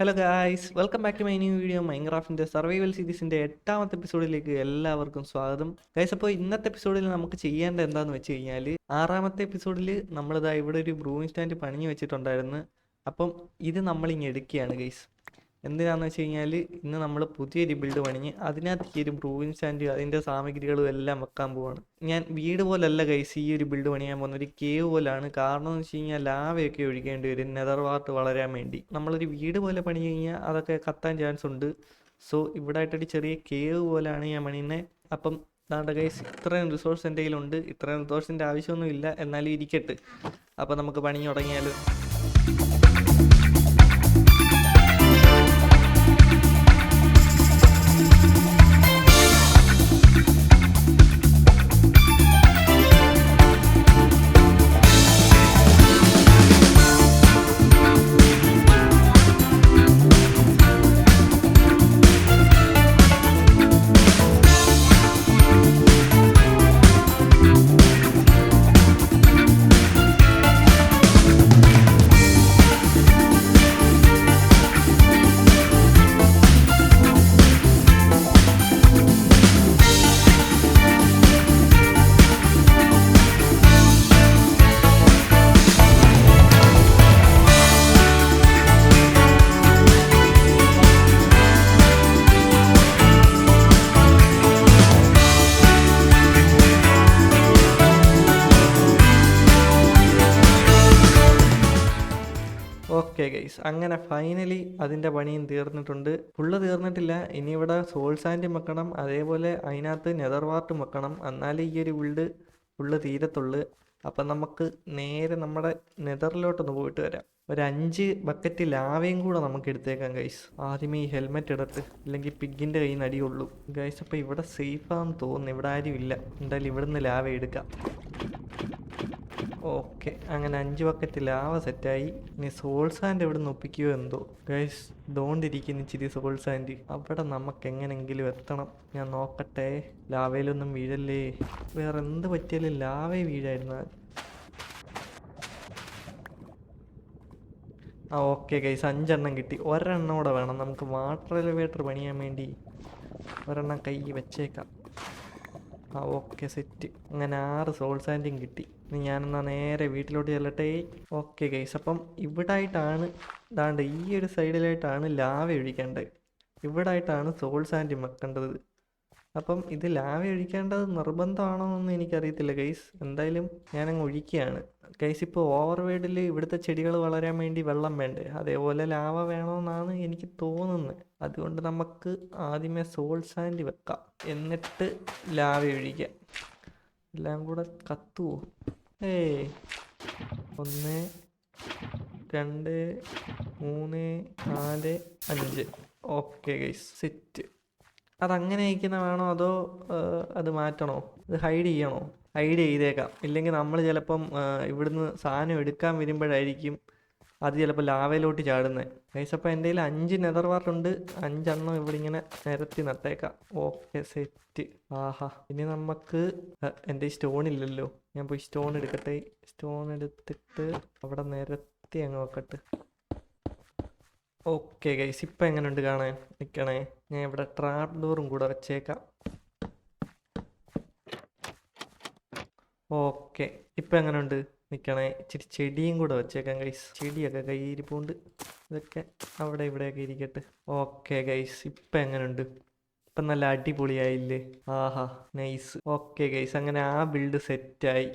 Hello guys welcome back to my new video മൈൻക്രാഫ്റ്റിന്റെ സർവൈവൽ സീരീസിന്റെ എട്ടാമത്തെ എപ്പിസോഡിലേക്ക് എല്ലാവർക്കും സ്വാഗതം. ഗൈസ് അപ്പോൾ ഇന്നത്തെ എപ്പിസോഡിൽ നമുക്ക് ചെയ്യേണ്ട എന്താന്ന് വെച്ച് കഴിഞ്ഞാൽ ആറാമത്തെ എപ്പിസോഡിൽ നമ്മളിതാ ഇവിടെ ഒരു ബ്രൂയിങ് സ്റ്റാൻഡ് പണിഞ്ഞു വെച്ചിട്ടുണ്ടായിരുന്നു. അപ്പം ഇത് നമ്മളിങ്ങ് എടുക്കുകയാണ് ഗൈസ് എന്തിനാന്ന് വെച്ച് കഴിഞ്ഞാൽ ഇന്ന് നമ്മൾ പുതിയൊരു ബിൽഡ് പണിഞ്ഞ് അതിനകത്ത് ഒരു ബ്രൂവിങ് സ്റ്റാൻഡ് അതിന്റെ സാമഗ്രികളും എല്ലാം വെക്കാൻ പോവാണ്. ഞാൻ വീട് പോലല്ല കൈസ് ഈ ഒരു ബിൽഡ് പണിയാൻ പോകുന്ന ഒരു കേവ് പോലാണ്. കാരണം എന്ന് വെച്ച് കഴിഞ്ഞാൽ ലാവയൊക്കെ ഒഴിക്കേണ്ടി വരും. നെതർ വാർട്ട് വളരാൻ വേണ്ടി. നമ്മളൊരു വീട് പോലെ പണി കഴിഞ്ഞാൽ അതൊക്കെ കത്താൻ ചാൻസ് ഉണ്ട്. സോ ഇവിടെ ആയിട്ടൊരു ചെറിയ കേവ് പോലെയാണ് ഞാൻ പണിയുന്നത് അപ്പം നാട്ടെ കൈസ് ഇത്രയും റിസോഴ്സ് എന്റെ കയ്യിലുണ്ട്. ഇത്രയും റിസോഴ്സിന്റെ ആവശ്യമൊന്നുമില്ല. എന്നാലും ഇരിക്കട്ടെ. അപ്പം നമുക്ക് പണി തുടങ്ങിയാലോ? ഓക്കെ ഗൈസ് അങ്ങനെ ഫൈനലി അതിന്റെ പണിയും തീർന്നിട്ടുണ്ട്. ഫുള്ള് തീർന്നിട്ടില്ല. ഇനി ഇവിടെ സോൾ സാൻഡും വെക്കണം. അതേപോലെ അതിനകത്ത് നെതർ വാർട്ടും വെക്കണം. എന്നാലേ ഈ ഒരു ബിൽഡ് ഫുള്ള് തീരത്തുള്ളൂ. അപ്പം നമുക്ക് നേരെ നമ്മുടെ നെതറിലോട്ടൊന്ന് പോയിട്ട് വരാം. ഒരു അഞ്ച് ബക്കറ്റ് ലാവയും കൂടെ നമുക്ക് എടുത്തേക്കാം ഗൈസ് ആദ്യമേ ഈ ഹെൽമെറ്റ് ഇടത്ത് ഇല്ലെങ്കിൽ പിഗിന്റെ കയ്യിൽ നിന്ന് അടിയുള്ളൂ ഗൈസ് അപ്പോൾ ഇവിടെ സേഫാന്ന് തോന്നുന്നു. ഇവിടെ ആരും ഇല്ല. എന്തായാലും ഇവിടുന്ന് ലാവ എടുക്കാം. ഓക്കെ. അങ്ങനെ അഞ്ച് ബക്കറ്റ് ലാവ സെറ്റായി. ഇനി സോൾ സാൻഡ് എവിടെ നിന്ന് ഒപ്പിക്കുകയോ എന്തോ? ഗൈസ് ദോണ്ടിരിക്കുന്ന ഇച്ചിരി സോൾ സാൻഡ് അവിടെ നമുക്ക് എങ്ങനെങ്കിലും എത്തണം. ഞാൻ നോക്കട്ടെ. ലാവയിലൊന്നും വീഴല്ലേ? വേറെ എന്ത് പറ്റിയാലും ലാവേ വീഴായിരുന്നു. ആ ഓക്കെ ഗൈസ് അഞ്ചെണ്ണം കിട്ടി. ഒരെണ്ണം കൂടെ വേണം. നമുക്ക് വാട്ടർ എലിവേറ്റർ പണിയാൻ വേണ്ടി. ഒരെണ്ണം കൈ വെച്ചേക്കാം. ആ ഓക്കെ സെറ്റ്. അങ്ങനെ ആറ് സോൾ സാൻഡിങ് കിട്ടി. ഇനി ഞാനെന്നാ നേരെ വീട്ടിലോട്ട് ചെല്ലട്ടെ? ഓക്കെ ഗൈസ് അപ്പം ഇവിടെ ആയിട്ടാണ് ദാണ്ട് ഈ ഒരു സൈഡിലായിട്ടാണ് ലാവ ഒഴിക്കേണ്ടത്. ഇവിടെ ആയിട്ടാണ് സോൾ സാൻഡ് വെക്കേണ്ടത് അപ്പം ഇത് ലാവ ഒഴിക്കേണ്ടത് നിർബന്ധമാണോ എന്ന് എനിക്കറിയത്തില്ല ഗൈസ് എന്തായാലും ഞാനങ്ങ് ഒഴിക്കുകയാണ്. ഗൈസ് ഇപ്പോൾ ഓവർ വേഡിൽ ഇവിടുത്തെ ചെടികൾ വളരാൻ വേണ്ടി വെള്ളം വേണ്ടേ? അതേപോലെ ലാവ വേണമെന്നാണ് എനിക്ക് തോന്നുന്നത് അതുകൊണ്ട് നമുക്ക് ആദ്യമേ സോൾ സാൻഡ് വെക്കാം. എന്നിട്ട് ലാവ ഒഴിക്കാം. എല്ലാം കൂടെ കത്തുവോ? ഏയ്. ഒന്ന് രണ്ട് മൂന്ന് നാല് അഞ്ച്. Okay guys. സെറ്റ്. അതങ്ങനെ അയക്കുന്ന വേണോ അതോ അത് മാറ്റണോ? ഇത് ഹൈഡ് ചെയ്യണോ? ഹൈഡ് ചെയ്തേക്കാം. ഇല്ലെങ്കിൽ നമ്മൾ ചിലപ്പം ഇവിടുന്ന് സാധനം എടുക്കാൻ വരുമ്പോഴായിരിക്കും അത് ചിലപ്പോൾ ലാവയിലോട്ട് ചാടുന്നത് ഗൈസ് അപ്പോൾ എന്റെ കയ്യിൽ അഞ്ച് നെതർ വാർട്ടുണ്ട് അഞ്ചെണ്ണം ഇവിടെ ഇങ്ങനെ നിരത്തി നട്ടേക്കാം. ഓക്കെ സെറ്റ് ആഹാ. ഇനി നമുക്ക് എന്റെ സ്റ്റോൺ ഇല്ലല്ലോ. ഞാൻ പോയി സ്റ്റോൺ എടുക്കട്ടെ. സ്റ്റോൺ എടുത്തിട്ട് അവിടെ നിരത്തി അങ്ങ് വെക്കട്ടെ. ഓക്കെ ഗൈസ് ഇപ്പം എങ്ങനെയുണ്ട് കാണാൻ? നിൽക്കണേ ഞാൻ ഇവിടെ ട്രാപ്പ് ഡോറും കൂടെ വെച്ചേക്കാം. ഓക്കെ ഇപ്പം എങ്ങനെയുണ്ട്? നിൽക്കണേ ഇച്ചിരി ചെടിയും കൂടെ വെച്ചേക്കാം ഗൈസ് ചെടിയൊക്കെ കയ്യിരിപ്പുണ്ട് ഇതൊക്കെ അവിടെ ഇവിടെയൊക്കെ ഇരിക്കട്ടെ. ഓക്കെ ഗൈസ് ഇപ്പം എങ്ങനെയുണ്ട് ഇപ്പം നല്ല അടിപൊളിയായില്ലേ? ആഹാ നൈസ് ഓക്കെ ഗൈസ് അങ്ങനെ ആ ബിൽഡ് സെറ്റായി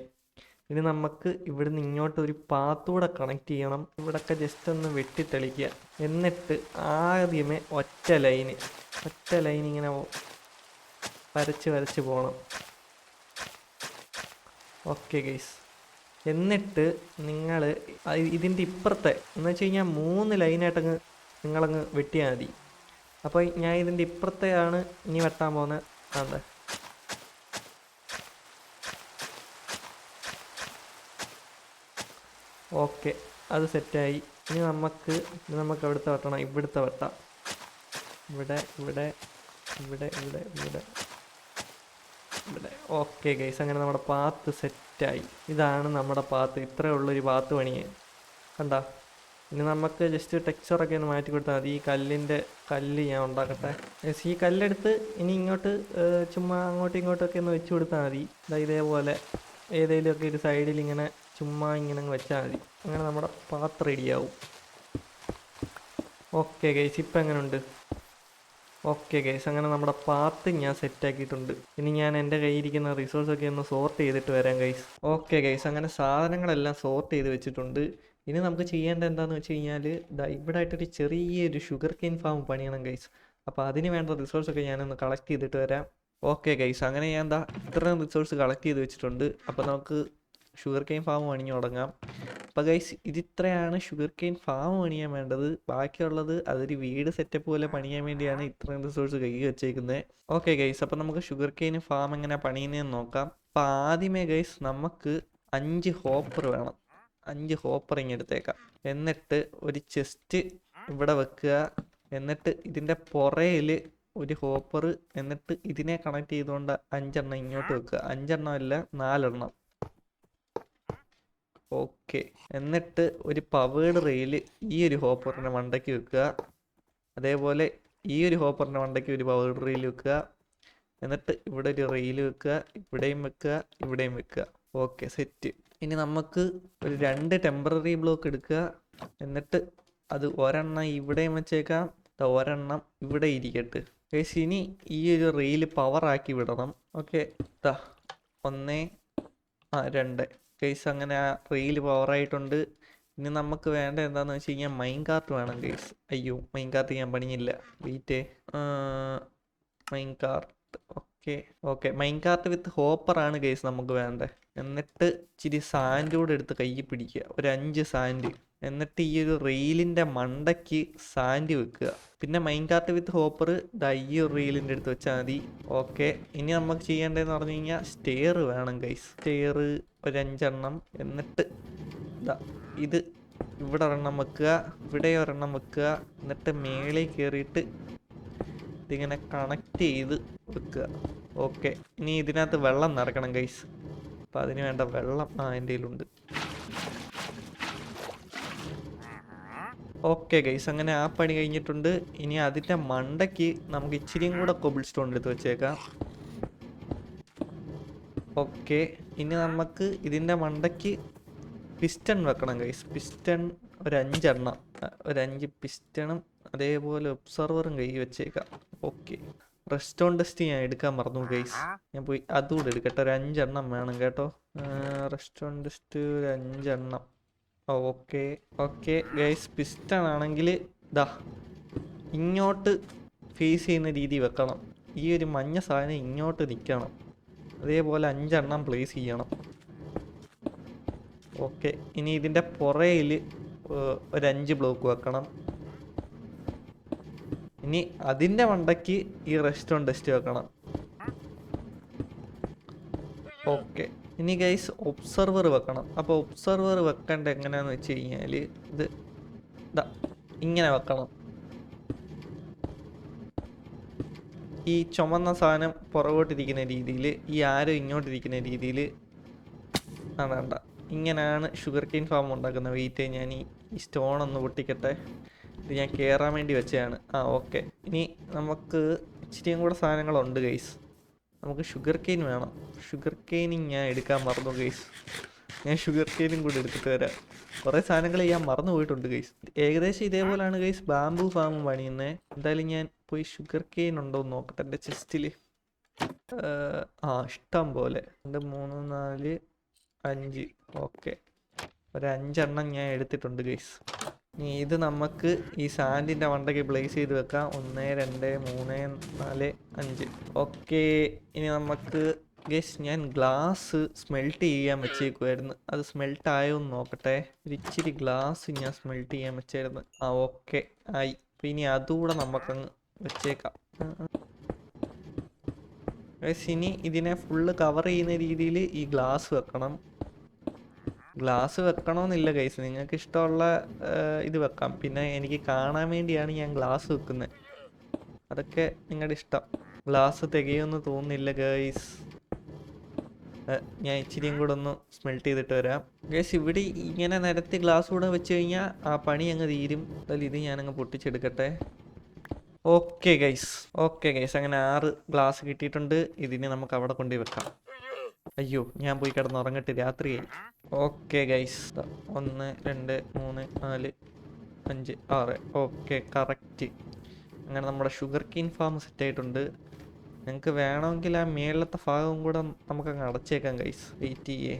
ഇനി നമുക്ക് ഇവിടുന്ന് ഇങ്ങോട്ട് ഒരു പാത്തൂടെ കണക്ട് ചെയ്യണം. ഇവിടൊക്കെ ജസ്റ്റ് ഒന്ന് വെട്ടിത്തെളിക്കുക. എന്നിട്ട് ആദ്യമേ ഒറ്റ ലൈന് ഒറ്റ ലൈൻ ഇങ്ങനെ വരച്ച് വരച്ച് പോകണം. ഓക്കെ ഗൈസ് എന്നിട്ട് നിങ്ങൾ ഇതിന്റെ ഇപ്പുറത്തെ എന്ന് വെച്ച് കഴിഞ്ഞാൽ മൂന്ന് ലൈനായിട്ടങ്ങ് നിങ്ങളങ്ങ് വെട്ടിയാൽ മതി. അപ്പോൾ ഞാൻ ഇതിന്റെ ഇപ്പുറത്തെയാണ് ഇനി വെട്ടാൻ പോകുന്നത് അതെ. ഓക്കെ അത് സെറ്റായി. ഇനി നമുക്ക് ഇനി നമുക്ക് അവിടുത്തെ വെട്ടണം ഇവിടുത്തെ വെട്ടാം. ഇവിടെ ഇവിടെ ഇവിടെ ഇവിടെ ഇവിടെ. ഇവിടെ. ഓക്കെ ഗൈസ് അങ്ങനെ നമ്മുടെ പാത്ത് സെറ്റായി ഇതാണ് നമ്മുടെ പാത്ത്. ഇത്രയേ ഉള്ളൊരു പാത്ത് പണിയെ. കണ്ട? ഇനി നമുക്ക് ജസ്റ്റ് ടെക്സ്ചറൊക്കെ ഒന്ന് മാറ്റി കൊടുത്താൽ മതി. ഈ കല്ലിന്റെ കല്ല് ഞാൻ ഉണ്ടാക്കട്ടെ. ഈ കല്ലെടുത്ത് ഇനി ഇങ്ങോട്ട് ചുമ്മാ അങ്ങോട്ടും ഇങ്ങോട്ടൊക്കെ ഒന്ന് വെച്ച് കൊടുത്താൽ മതി. ഇതേപോലെ ഏതെങ്കിലുമൊക്കെ ഒരു സൈഡിൽ ഇങ്ങനെ ചുമ്മാ ഇങ്ങനെ അങ്ങ് വെച്ചാൽ മതി. അങ്ങനെ നമ്മുടെ പാത്ത് റെഡിയാവും ഓക്കെ ഗൈസ് ഇപ്പം എങ്ങനെയുണ്ട് ഓക്കെ ഗൈസ് അങ്ങനെ നമ്മുടെ പാത്ത് ഞാൻ സെറ്റ് ആക്കിയിട്ടുണ്ട്. ഇനി ഞാൻ എന്റെ കയ്യിരിക്കുന്ന റിസോഴ്സ് ഒക്കെ ഒന്ന് സോർട്ട് ചെയ്തിട്ട് വരാം ഗൈസ് ഓക്കെ ഗൈസ് അങ്ങനെ സാധനങ്ങളെല്ലാം സോർട്ട് ചെയ്ത് വെച്ചിട്ടുണ്ട്. ഇനി നമുക്ക് ചെയ്യേണ്ട എന്താണെന്ന് വെച്ച് കഴിഞ്ഞാൽ ഇവിടെ ആയിട്ടൊരു ചെറിയൊരു ഷുഗർ കെയിൻ ഫാം പണിയണം ഗൈസ് അപ്പോൾ അതിന് വേണ്ട റിസോഴ്സ് ഒക്കെ ഞാനൊന്ന് കളക്ട് ചെയ്തിട്ട് വരാം. ഓക്കെ ഗൈസ് അങ്ങനെ ഞാൻ എന്താ ഇത്രയും റിസോഴ്സ് കളക്ട് ചെയ്ത് വെച്ചിട്ടുണ്ട്. അപ്പോൾ നമുക്ക് ഷുഗർ കെയിൻ ഫാം പണിഞ്ഞ് തുടങ്ങാം. അപ്പോൾ ഗൈസ് ഇതിത്രയാണ് ഷുഗർ കെയിൻ ഫാം പണിയാൻ വേണ്ടത്. ബാക്കിയുള്ളത് അതൊരു വീട് സെറ്റപ്പ് പോലെ പണിയാൻ വേണ്ടിയാണ് ഇത്രയും റിസോഴ്സ് കൈ വെച്ചേക്കുന്നത് ഓക്കെ ഗൈസ് അപ്പോൾ നമുക്ക് ഷുഗർ കെയിൻ ഫാം എങ്ങനെ പണിയുന്നതെന്ന് നോക്കാം. അപ്പോൾ ആദ്യമേ ഗൈസ് നമുക്ക് അഞ്ച് ഹോപ്പർ വേണം. അഞ്ച് ഹോപ്പർ ഇങ്ങനെ എടുത്തേക്കാം. എന്നിട്ട് ഒരു ചെസ്റ്റ് ഇവിടെ വെക്കുക. എന്നിട്ട് ഇതിന്റെ പുറയിൽ ഒരു ഹോപ്പർ എന്നിട്ട് ഇതിനെ കണക്ട് ചെയ്തുകൊണ്ട് അഞ്ചെണ്ണം ഇങ്ങോട്ട് വെക്കുക. അഞ്ചെണ്ണം അല്ല നാലെണ്ണം. ഓക്കെ. എന്നിട്ട് ഒരു പവേഡ് റെയിൽ ഈ ഒരു ഹോപ്പറിന്റെ മണ്ടയ്ക്ക് വെക്കുക. അതേപോലെ ഈ ഒരു ഹോപ്പറിന്റെ മണ്ടയ്ക്ക് ഒരു പവേഡ് റെയിൽ വെക്കുക. എന്നിട്ട് ഇവിടെ ഒരു റെയിൽ വെക്കുക. ഇവിടെയും വെക്കുക. ഇവിടെയും വെക്കുക. ഓക്കെ സെറ്റ് ഇനി നമുക്ക് ഒരു രണ്ട് ടെമ്പററി ബ്ലോക്ക് എടുക്കുക. എന്നിട്ട് അത് ഒരെണ്ണം ഇവിടെയും വെച്ചേക്കാം. ഒരെണ്ണം ഇവിടെ ഇരിക്കട്ടെ. ഏ ഇനി ഈ ഒരു റെയിൽ പവറാക്കി വിടണം. ഓക്കെ ദാ. ഒന്ന് ആ രണ്ട്. ഗൈസ് അങ്ങനെ ആ റെയിൽ പവറായിട്ടുണ്ട് ഇനി നമുക്ക് വേണ്ട എന്താണെന്ന് വെച്ച് കഴിഞ്ഞാൽ മൈൻ കാർട്ട് വേണം ഗൈസ് അയ്യോ മൈൻ കാർട്ട് ഞാൻ പണിയില്ല. Wait mine cart okay okay mine cart with ഹോപ്പറാണ് guys നമുക്ക് വേണ്ടത്. എന്നിട്ട് ഇച്ചിരി സാൻഡ് കൂടെ എടുത്ത് കയ്യിൽ പിടിക്കുക. ഒരു അഞ്ച് സാൻഡ് എന്നിട്ട് ഈ ഒരു റീലിന്റെ മണ്ടയ്ക്ക് സാൻഡ് വെക്കുക. പിന്നെ മൈൻ കാർട്ട് വിത്ത് ഹോപ്പർ ഈ ഒരു റെയിലിന്റെ അടുത്ത് വെച്ചാൽ മതി. ഓക്കെ ഇനി നമുക്ക് ചെയ്യേണ്ടതെന്ന് പറഞ്ഞു കഴിഞ്ഞാൽ സ്റ്റെയർ വേണം ഗൈസ് സ്റ്റെയർ ഒരു എന്നിട്ട് ഇത് ഇവിടെ ഒരെണ്ണം വെക്കുക ഇവിടെ ഒരെണ്ണം വെക്കുക. എന്നിട്ട് മേളിൽ കയറിയിട്ട് ഇതിങ്ങനെ കണക്ട് ചെയ്ത് വെക്കുക. ഓക്കെ ഇനി ഇതിനകത്ത് വെള്ളം നിറക്കണം ഗൈസ് അപ്പം അതിന് വേണ്ട വെള്ളം ആ എന്റെ കയ്യിലുണ്ട്. ഓക്കെ ഗൈസ് അങ്ങനെ ആ പണി കഴിഞ്ഞിട്ടുണ്ട്. ഇനി അതിന്റെ മണ്ടയ്ക്ക് നമുക്ക് ഇച്ചിരിയും കൂടെ കൊബിൾ സ്റ്റോൺ എടുത്ത് വെച്ചേക്കാം. ഓക്കെ ഇനി നമുക്ക് ഇതിന്റെ മണ്ടയ്ക്ക് പിസ്റ്റൺ വെക്കണം ഗൈസ് പിസ്റ്റൺ ഒരു അഞ്ചെണ്ണം. ഒരു അഞ്ച് പിസ്റ്റണും അതേപോലെ ഒബ്സർവറും കൈ വെച്ചേക്കാം. ഓക്കെ റെസ്റ്റോൺ ടെസ്റ്റ് ഞാൻ എടുക്കാൻ മറന്നു ഗൈസ് ഞാൻ പോയി അതുകൂടെ എടുക്കട്ടെ. ഒരു അഞ്ചെണ്ണം വേണം കേട്ടോ. റെസ്റ്റോൺ ടെസ്റ്റ് ഒരു അഞ്ചെണ്ണം. ഓക്കെ ഓക്കെ ഗൈസ് പിസ്റ്റൺ ആണെങ്കിൽ ദാ ഇങ്ങോട്ട് ഫേസ് ചെയ്യുന്ന രീതി വെക്കണം. ഈ ഒരു മഞ്ഞ സാധനം ഇങ്ങോട്ട് നിൽക്കണം. അതേപോലെ അഞ്ചെണ്ണം പ്ലേസ് ചെയ്യണം. ഓക്കെ ഇനി ഇതിന്റെ പുറയിൽ ഒരു അഞ്ച് ബ്ലോക്ക് വെക്കണം. ഇനി അതിന്റെ മണ്ടയ്ക്ക് ഈ റെസ്റ്റോറന്റ് ടെസ്റ്റ് വെക്കണം. ഓക്കെ. ഇനി ഗൈസ് ഒബ്സർവർ വെക്കണം. അപ്പോൾ ഒബ്സർവർ വെക്കേണ്ട എങ്ങനെയാന്ന് വെച്ച് കഴിഞ്ഞാൽ ഇത് ഇതാ ഇങ്ങനെ വെക്കണം. ഈ ചുമന്ന സാധനം പുറകോട്ടിരിക്കുന്ന രീതിയിൽ ഈ ആരോ ഇങ്ങോട്ടിരിക്കുന്ന രീതിയിൽ ആ വേണ്ട. ഇങ്ങനെയാണ് ഷുഗർ കെയിൻ ഫാം ഉണ്ടാക്കുന്ന വെയിറ്റ് ഞാൻ ഈ സ്റ്റോൺ ഒന്ന് പൊട്ടിക്കട്ടെ. ഇത് ഞാൻ കയറാൻ വേണ്ടി വെച്ചതാണ്. ആ ഓക്കെ ഇനി നമുക്ക് ഇച്ചിരിയും കൂടെ സാധനങ്ങളുണ്ട് ഗൈസ് നമുക്ക് ഷുഗർ കെയിൻ വേണം. ഷുഗർ കെയിനിങ് ഞാൻ എടുക്കാൻ മറന്നു ഗൈസ് ഞാൻ ഷുഗർ കെയിനും കൂടി എടുത്തിട്ട് വരാം. കുറേ സാധനങ്ങൾ ഞാൻ മറന്നു പോയിട്ടുണ്ട് ഗൈസ് ഏകദേശം ഇതേപോലെയാണ് ഗൈസ് ബാംബു ഫാം പണിയുന്നത് എന്തായാലും ഞാൻ പോയി ഷുഗർ കെയിൻ ഉണ്ടോ എന്ന് നോക്കട്ടെ എന്റെ ചെസ്റ്റിൽ ആ ഇഷ്ടം പോലെ. രണ്ട് മൂന്ന് നാല് അഞ്ച്. ഓക്കെ. ഒരു അഞ്ചെണ്ണം ഞാൻ എടുത്തിട്ടുണ്ട് ഗൈസ് ഇത് നമുക്ക് ഈ സാൻഡിന്റെ വണ്ടൊക്കെ പ്ലേസ് ചെയ്ത് വെക്കാം. ഒന്ന് രണ്ട് മൂന്ന് നാല് അഞ്ച്. ഓക്കെ. ഇനി നമുക്ക് ഗസ് ഞാൻ ഗ്ലാസ് സ്മെൽറ്റ് ചെയ്യാൻ വെച്ചേക്കുമായിരുന്നു അത് സ്മെൽറ്റ് ആയോ എന്ന് നോക്കട്ടെ. ഒരിച്ചിരി ഗ്ലാസ് ഞാൻ സ്മെൽറ്റ് ചെയ്യാൻ വെച്ചായിരുന്നു ആ ഓക്കെ. ആയി. അപ്പം ഇനി അതുകൂടെ നമുക്കങ്ങ് വെച്ചേക്കാം. ഗസ് ഇനി ഇതിനെ ഫുള്ള് കവർ ചെയ്യുന്ന രീതിയിൽ ഈ ഗ്ലാസ് വെക്കണം. ഗ്ലാസ് വെക്കണമെന്നില്ല കൈസ് നിങ്ങൾക്ക് ഇഷ്ടമുള്ള ഇത് വെക്കാം. പിന്നെ എനിക്ക് കാണാൻ വേണ്ടിയാണ് ഞാൻ ഗ്ലാസ് വെക്കുന്നത് അതൊക്കെ നിങ്ങളുടെ ഇഷ്ടം. ഗ്ലാസ് തികയുമെന്ന് തോന്നുന്നില്ല ഗൈസ് ഞാൻ ഇച്ചിരിയും കൂടെ ഒന്ന് സ്മെൽറ്റ് ചെയ്തിട്ട് വരാം. ഗൈസ് ഇവിടെ ഇങ്ങനെ നിരത്തി ഗ്ലാസ് കൂടെ വെച്ച് കഴിഞ്ഞാൽ ആ പണി അങ്ങ് തീരും. അതിൽ ഇത് ഞാനങ്ങ് പൊട്ടിച്ചെടുക്കട്ടെ. ഓക്കെ ഗൈസ് ഓക്കെ ഗൈസ് അങ്ങനെ ആറ് ഗ്ലാസ് കിട്ടിയിട്ടുണ്ട്. ഇതിനെ നമുക്ക് അവിടെ കൊണ്ടുപോയി വെക്കാം. അയ്യോ ഞാൻ പോയി കിടന്ന് ഉറങ്ങട്ടെ രാത്രിയായി. ഓക്കെ ഗൈസ് ഒന്ന് രണ്ട് മൂന്ന് നാല് അഞ്ച് ആറ്. Okay correct. അങ്ങനെ നമ്മുടെ ഷുഗർ കീൻ ഫാം സെറ്റ് ആയിട്ടുണ്ട് നിങ്ങൾക്ക് വേണമെങ്കിൽ ആ മേളിലത്തെ ഭാഗവും കൂടെ നമുക്കങ്ങ് അടച്ചേക്കാം ഗൈസ്. വെയിറ്റ് ചെയ്യേ.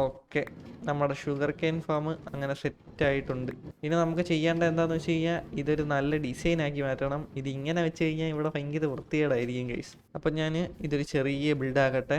ഓക്കെ നമ്മുടെ ഷുഗർ കെയിൻ ഫാം അങ്ങനെ സെറ്റ് ആയിട്ടുണ്ട് ഇനി നമുക്ക് ചെയ്യേണ്ട എന്താണെന്ന് വെച്ച് കഴിഞ്ഞാൽ ഇതൊരു നല്ല ഡിസൈൻ ആക്കി മാറ്റണം. ഇത് ഇങ്ങനെ വെച്ച് കഴിഞ്ഞാൽ ഇവിടെ ഭയങ്കര വൃത്തികേടായിരിക്കും ഗൈസ്. അപ്പം ഞാൻ ഇതൊരു ചെറിയ ബിൽഡാകട്ടെ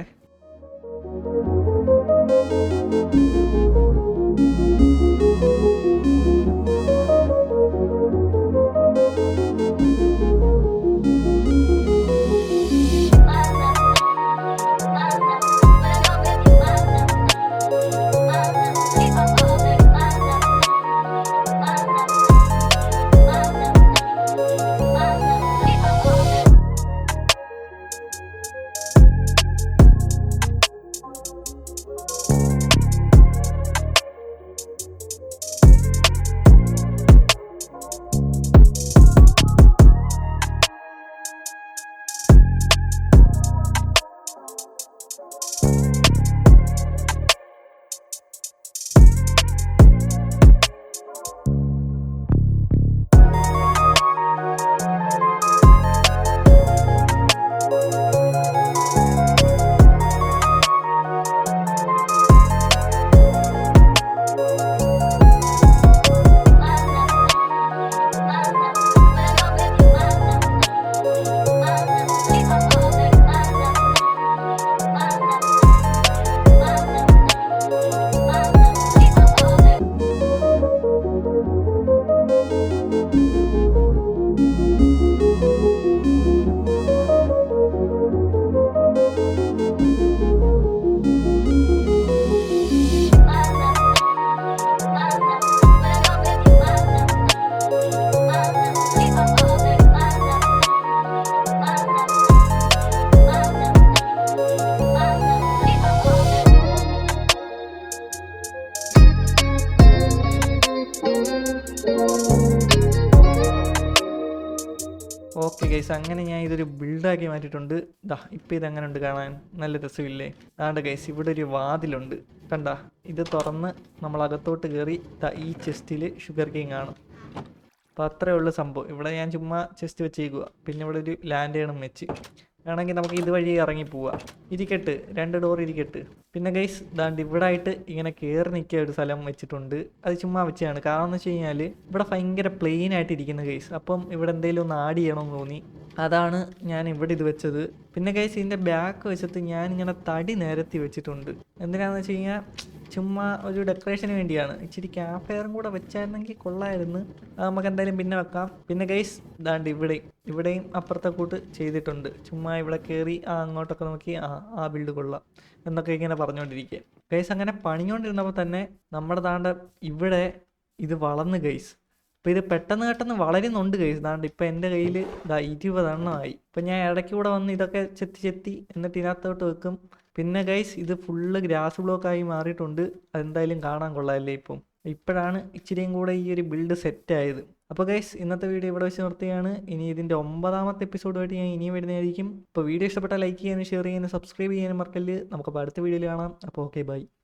മാറ്റിയിട്ടുണ്ട് ദാ ഇപ്പം ഇതെങ്ങനെ ഉണ്ട് കാണാൻ? നല്ല രസമില്ലേ? അതാണ്ട് ഗൈസ് ഇവിടെ ഒരു വാതിലുണ്ട്. കണ്ട ഇത് തുറന്ന് നമ്മൾ അകത്തോട്ട് കയറി ദാ ഈ ചെസ്റ്റിൽ ഷുഗർ കെയിൻ കാണും. അപ്പോൾ അത്രയേ ഉള്ളൂ സംഭവം. ഇവിടെ ഞാൻ ചുമ്മാ ചെസ്റ്റ് വെച്ചേക്കുക പിന്നെ ഇവിടെ ഒരു ലാൻഡ് ചെയ്യണം വെച്ച്. വേണമെങ്കിൽ നമുക്ക് ഇതുവഴി ഇറങ്ങി പോവാം. ഇരിക്കട്ട്. രണ്ട് ഡോർ ഇരിക്കട്ട്. പിന്നെ ഗൈസ് ദാണ്ട് ഇവിടെ ആയിട്ട് ഇങ്ങനെ കയറി നിൽക്കിയ ഒരു സ്ഥലം വെച്ചിട്ടുണ്ട്. അത് ചുമ്മാ വെച്ചാണ് കാരണം എന്ന് വെച്ച് കഴിഞ്ഞാൽ ഇവിടെ ഭയങ്കര പ്ലെയിൻ ആയിട്ട് ഇരിക്കുന്ന ഗൈസ് അപ്പം ഇവിടെ എന്തെങ്കിലും ഒന്ന് ആഡ് ചെയ്യണമെന്ന് തോന്നി. അതാണ് ഞാൻ ഇവിടെ ഇത് വെച്ചത്. പിന്നെ കഴിച്ച് ഇതിന്റെ ബാക്ക് വെച്ചിട്ട് ഞാൻ ഇങ്ങനെ തടി നിരത്തി വെച്ചിട്ടുണ്ട്. എന്തിനാണെന്ന് വെച്ച് കഴിഞ്ഞാൽ ചുമ്മാ ഒരു ഡെക്കറേഷന് വേണ്ടിയാണ്. ഇച്ചിരി ക്യാഫെയറും ഫയറും കൂടെ വെച്ചായിരുന്നെങ്കിൽ കൊള്ളായിരുന്നു. നമുക്ക് എന്തായാലും പിന്നെ വെക്കാം. പിന്നെ ഗൈസ് ഇതാണ്ട് ഇവിടെയും ഇവിടെയും അപ്പുറത്തെ കൂട്ട് ചെയ്തിട്ടുണ്ട്. ചുമ്മാ ഇവിടെ കയറി ആ അങ്ങോട്ടൊക്കെ നോക്കി ആ ആ ബിൽഡ് കൊള്ളാം എന്നൊക്കെ ഇങ്ങനെ പറഞ്ഞുകൊണ്ടിരിക്കുക ഗൈസ് അങ്ങനെ പണിഞ്ഞുകൊണ്ടിരുന്നപ്പോൾ തന്നെ നമ്മുടെ ദാണ്ട് ഇവിടെ ഇത് വളർന്ന് ഗൈസ് അപ്പോൾ ഇത് പെട്ടെന്ന് പെട്ടെന്ന് വളരുന്നുണ്ട് ഗൈസ് ഇതാണ്ട് ഇപ്പം എന്റെ കയ്യിൽ ഇതാ ഇരുപതെണ്ണമായി ഇപ്പം ഞാൻ ഇടയ്ക്ക് കൂടെ വന്ന് ഇതൊക്കെ ചെത്തി ചെത്തി എന്നിട്ട് ഇതിനകത്തോട്ട് വെക്കും. പിന്നെ ഗൈസ് ഇത് ഫുള്ള് ഗ്രാസ് ബ്ലോക്കായി മാറിയിട്ടുണ്ട്. അതെന്തായാലും കാണാൻ കൊള്ളാമല്ലേ ഇപ്പം. ഇപ്പോഴാണ് ഇച്ചിരിയും കൂടെ ഈ ഒരു ബിൽഡ് സെറ്റ് ആയത്. അപ്പോൾ ഗൈസ് ഇന്നത്തെ വീഡിയോ ഇവിടെ വെച്ച് നിർത്തുകയാണ്. ഇനി ഇതിന്റെ ഒമ്പതാമത്തെ എപ്പിസോഡുമായിട്ട് ഞാൻ ഇനിയും വരുന്നതായിരിക്കും. അപ്പോൾ വീഡിയോ ഇഷ്ടപ്പെട്ടാൽ ലൈക്ക് ചെയ്യാനും ഷെയർ ചെയ്യാനും സബ്സ്ക്രൈബ് ചെയ്യാനും മറക്കല്ല്. നമുക്കപ്പോൾ അടുത്ത വീഡിയോയിൽ കാണാം. അപ്പോൾ ഓക്കെ ബൈ